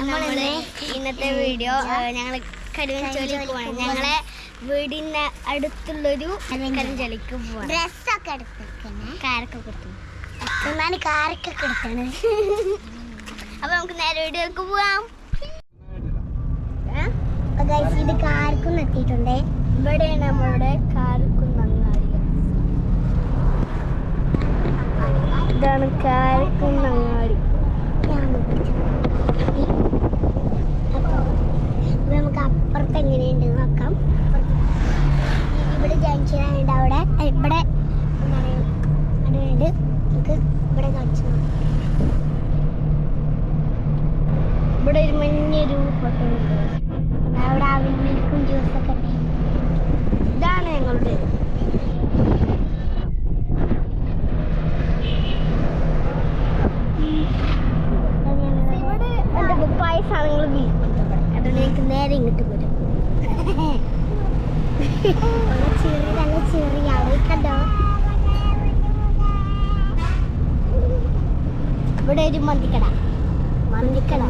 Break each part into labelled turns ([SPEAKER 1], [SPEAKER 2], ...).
[SPEAKER 1] നമ്മൾ ഇന്നത്തെ വീഡിയോ ഞങ്ങൾ കരിഞ്ചോലിക്ക് പോവാണ്. ഞങ്ങളെ വീടിന്റെ അടുത്തുള്ളൊരു കരിഞ്ചോലിക്ക് പോവാണ്.
[SPEAKER 2] ഡ്രസ്സൊക്കെ എടുത്തേക്കണേ.
[SPEAKER 1] കാരൊക്കെ കൊടുത്തു.
[SPEAKER 2] ഞാൻ കാരക്കൊക്കെ എടുത്താണ്
[SPEAKER 1] അപ്പൊ നമുക്ക് നേരെ വീഡിയോക്ക് പോവാം.
[SPEAKER 2] ഇത് കാർക്കും എത്തിയിട്ടുണ്ട്
[SPEAKER 1] ഇവിടെയാണ് നമ്മളുടെ കാർക്കും കാരക്കുന്നങ്ങാടി ഇതാണ് കാർക്കും
[SPEAKER 2] ഞാൻ പിടിച്ചത്. അപ്പൊ ഇത് നമുക്ക് അപ്പുറത്ത് എങ്ങനെയുണ്ട് നോക്കാം ഇവിടെ ജംഗ്ഷൻ ആയതുകൊണ്ട് അവിടെ ഏ, ഇവിടെ എന്താണ് അവിടെയുണ്ട് ഇവിടെ കാണിച്ചു
[SPEAKER 1] ഇവിടെ ഒരു മഞ്ഞൊരു ഫോട്ടോ
[SPEAKER 2] അവിടെ ആവിൽ മിൽക്കും ജ്യൂസൊക്കെ ഉണ്ട്
[SPEAKER 1] ഇതാണ് ഞങ്ങളുടെ. സാധനങ്ങൾ വിൽക്കുന്നുണ്ട് അതുകൊണ്ട് ഞങ്ങൾക്ക് നേരെ ഇങ്ങോട്ട് വരും. ഇവിടെ ഒരു മന്തിക്കട.
[SPEAKER 2] മന്തിക്കട.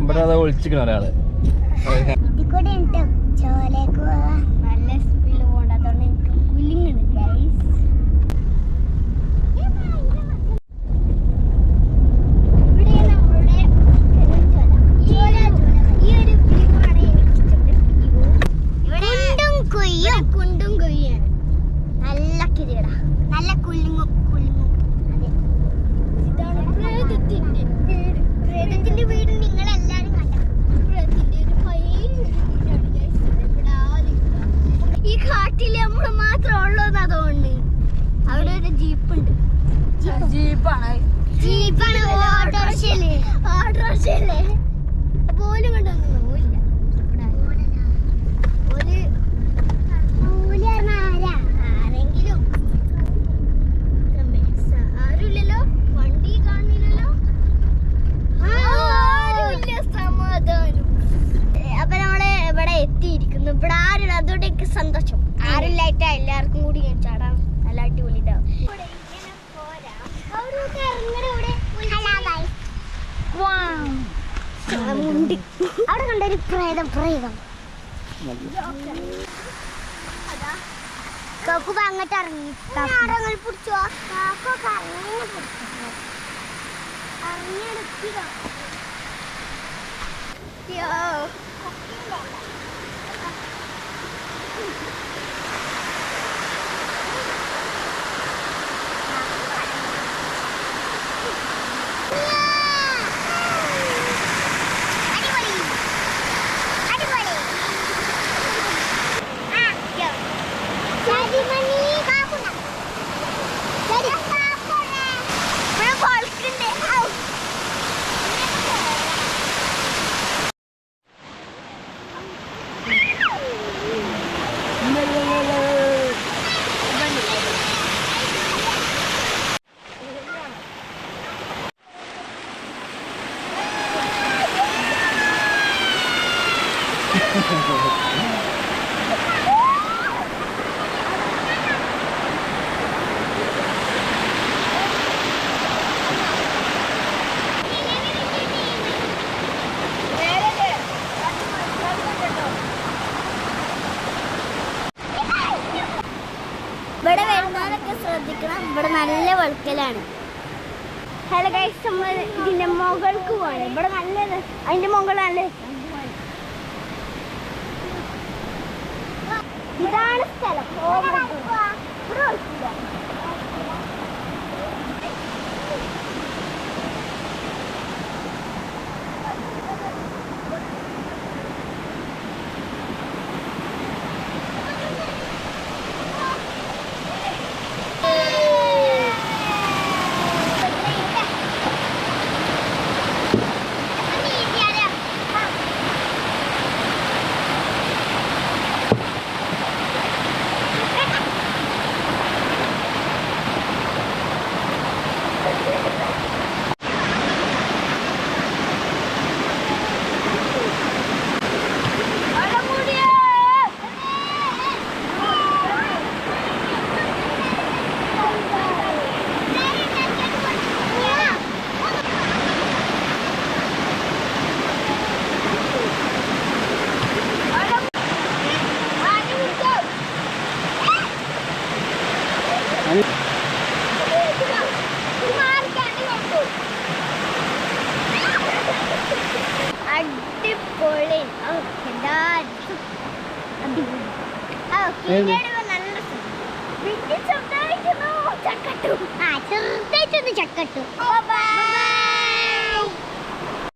[SPEAKER 3] ഇവിടെ അത് ഒളിച്ചിക്കണ ഒരാൾ.
[SPEAKER 2] ഇതിക്കൂടെ കൂടെ ഉണ്ട്.
[SPEAKER 1] ഉള്ളൂ എന്നാ അവിടെ ഒരു ജീപ്പ്? ഉണ്ട്
[SPEAKER 3] ജീപ്പാണ്.
[SPEAKER 2] ജീപ്പാണ് ഓട്ടോറിക്ഷയില്ലേ
[SPEAKER 1] ഓട്ടോറിക്ഷയില്ലേ പോലും കൊണ്ടുവന്നു പോയില്ല ഒരു ആരെങ്കിലും. ആരുമില്ലല്ലോ? വണ്ടി കാണുന്നില്ലല്ലോ? ആരുമില്ല. സമാധാനം. ഏ, അപ്പൊ നമ്മൾ ഇവിടെ എത്തിയിരിക്കുന്നു. ഇവിടെ ആരും അതുകൊണ്ട് എനിക്ക് സന്തോഷം. ആരുമില്ലായിട്ട് എല്ലാവർക്കും കൂടി ചാടാൻ നല്ല അടിപൊളി ഉണ്ടാവും
[SPEAKER 2] അവിടെ കണ്ടൊരു പ്രേതം പ്രേതം. അങ്ങോട്ട് ഇറങ്ങി. പിടിച്ചോ കാക്കൊക്കെ അങ്ങനെ പിടിച്ചോ അറിഞ്ഞെടുത്തിയോ
[SPEAKER 1] യോ
[SPEAKER 2] അടിപൊളി അടിപൊളി ആ യോ ചാടിമണി കാക്കുന്ന ചാടി കാക്കുന്ന
[SPEAKER 1] ഇവിടെ കൊളക്കുണ്ട് ഔ. ഇവിടെ വരുന്നവരൊക്കെ ശ്രദ്ധിക്കണം ഇവിടെ നല്ല വെളുക്കലാണ് ഹലോ ഗൈസ് നമ്മൾ ഇതിന്റെ മുകൾക്ക് പോകണം ഇവിടെ നല്ല അതിന്റെ രസം. ഇതാണ് സ്ഥലം.
[SPEAKER 2] ചെറുതായിട്ടൊന്ന് ചക്കട്ടു.